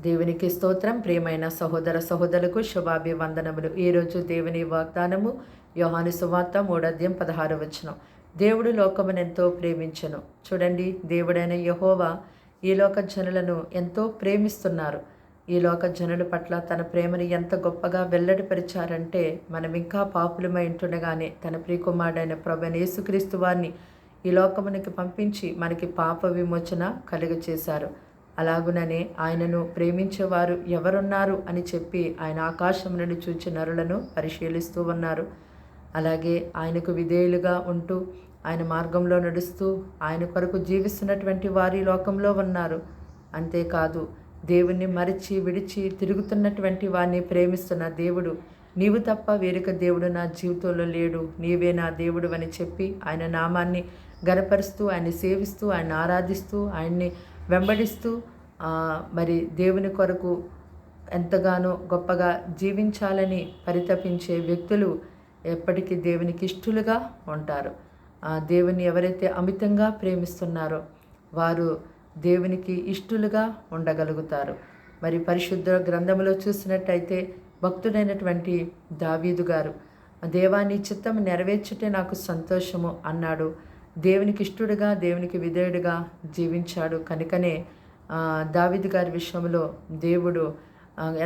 దేవునికి స్తోత్రం. ప్రియమైన సహోదర సహోదరులకు శుభాభివందనములు. ఈరోజు దేవుని వాగ్దానము యోహాను సువార్త మూడద్యం పదహారు వచనం. దేవుడు లోకమునెంతో ప్రేమించను. చూడండి దేవుడైన యహోవా ఈ లోక జనులను ఎంతో ప్రేమిస్తున్నారు. ఈ లోక జనుల పట్ల తన ప్రేమను ఎంత గొప్పగా వెల్లడిపరిచారంటే మనం ఇంకా పాపులమై ఉంటుండగానే తన ప్రియకుమారుడైన ప్రభు యేసుక్రీస్తు వారిని ఈ లోకమునికి పంపించి మనకి పాప విమోచన కలుగచేశారు. అలాగుననే ఆయనను ప్రేమించేవారు ఎవరున్నారు అని చెప్పి ఆయన ఆకాశం నుండి చూచి నరులను పరిశీలిస్తూ ఉన్నారు. అలాగే ఆయనకు విధేయులుగా ఉంటూ ఆయన మార్గంలో నడుస్తూ ఆయన కొరకు జీవిస్తున్నటువంటి వారి లోకంలో ఉన్నారు. అంతేకాదు దేవుణ్ణి మరిచి విడిచి తిరుగుతున్నటువంటి వారిని ప్రేమిస్తున్న దేవుడు నీవు తప్ప వేరొక దేవుడు నా జీవితంలో లేడు. నీవే నా దేవుడు అని చెప్పి ఆయన నామాన్ని గనపరుస్తూ ఆయన్ని సేవిస్తూ ఆయన ఆరాధిస్తూ ఆయన్ని వెంబడిస్తూ మరి దేవుని కొరకు ఎంతగానో గొప్పగా జీవించాలని పరితపించే వ్యక్తులు ఎప్పటికీ దేవునికి ఇష్టలుగా ఉంటారు. దేవుని ఎవరైతే అమితంగా ప్రేమిస్తున్నారో వారు దేవునికి ఇష్టలుగా ఉండగలుగుతారు. మరి పరిశుద్ధ గ్రంథంలో చూసినట్టయితే భక్తుడైనటువంటి దావీదు గారు దేవాన్ని చిత్తం నెరవేర్చుటే నాకు సంతోషము అన్నాడు. దేవునికి ఇష్టడుగా దేవునికి విధేయుడిగా జీవించాడు. కనుకనే దావీదు గారి విషయంలో దేవుడు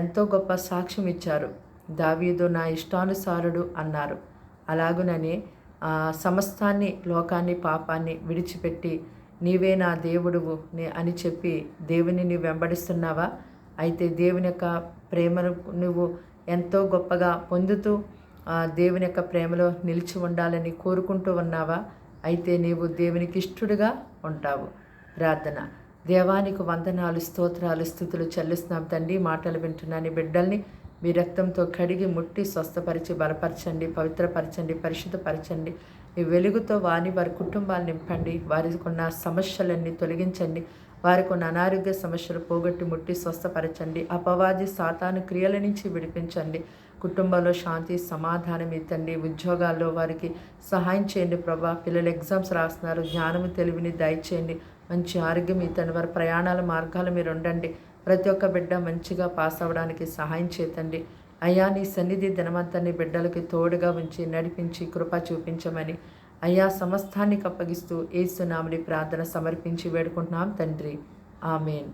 ఎంతో గొప్ప సాక్ష్యం ఇచ్చారు. దావీదు నా ఇష్టానుసారుడు అన్నారు. అలాగునని సమస్తాన్ని లోకాన్ని పాపాన్ని విడిచిపెట్టి నీవే నా దేవుడువు అని చెప్పి దేవుని నీవు వెంబడిస్తున్నావా? అయితే దేవుని యొక్క ప్రేమను నువ్వు ఎంతో గొప్పగా పొందుతూ దేవుని యొక్క ప్రేమలో నిలిచి ఉండాలని కోరుకుంటూ ఉన్నావా? అయితే నీవు దేవునికి ఇష్టడుగా ఉంటావు. ప్రార్థన. దేవానికి వందనాలు స్తోత్రాలు స్థుతులు చెల్లిస్తున్నాం తండ్రి. మాటలు వింటున్నాను బిడ్డల్ని మీ రక్తంతో కడిగి ముట్టి స్వస్థపరిచి బలపరచండి పవిత్రపరచండి పరిశుద్ధపరచండి. మీ వెలుగుతో వాని వారి కుటుంబాలు నింపండి. వారికి ఉన్న సమస్యలన్నీ తొలగించండి. వారికి ఉన్న అనారోగ్య సమస్యలు పోగొట్టి ముట్టి స్వస్థపరచండి. అపవాది సాతాను క్రియల నుంచి విడిపించండి. కుటుంబంలో శాంతి సమాధానం ఇద్దండి. ఉద్యోగాల్లో వారికి సహాయం చేయండి ప్రభా. పిల్లలు ఎగ్జామ్స్ రాస్తున్నారు. జ్ఞానము తెలివిని దయచేయండి. మంచి ఆరోగ్యం ఇతండి వారి ప్రయాణాల మార్గాలు మీరు ఉండండి. ప్రతి ఒక్క బిడ్డ మంచిగా పాస్ అవ్వడానికి సహాయం చేతండి అయ్యా నీ సన్నిధి దినమంతాన్ని బిడ్డలకి తోడుగా ఉంచి నడిపించి కృప చూపించమని అయ్యా సమస్తాన్ని అప్పగిస్తూ ఏసునామని ప్రార్థన సమర్పించి వేడుకుంటున్నాం తండ్రి. ఆమెన్.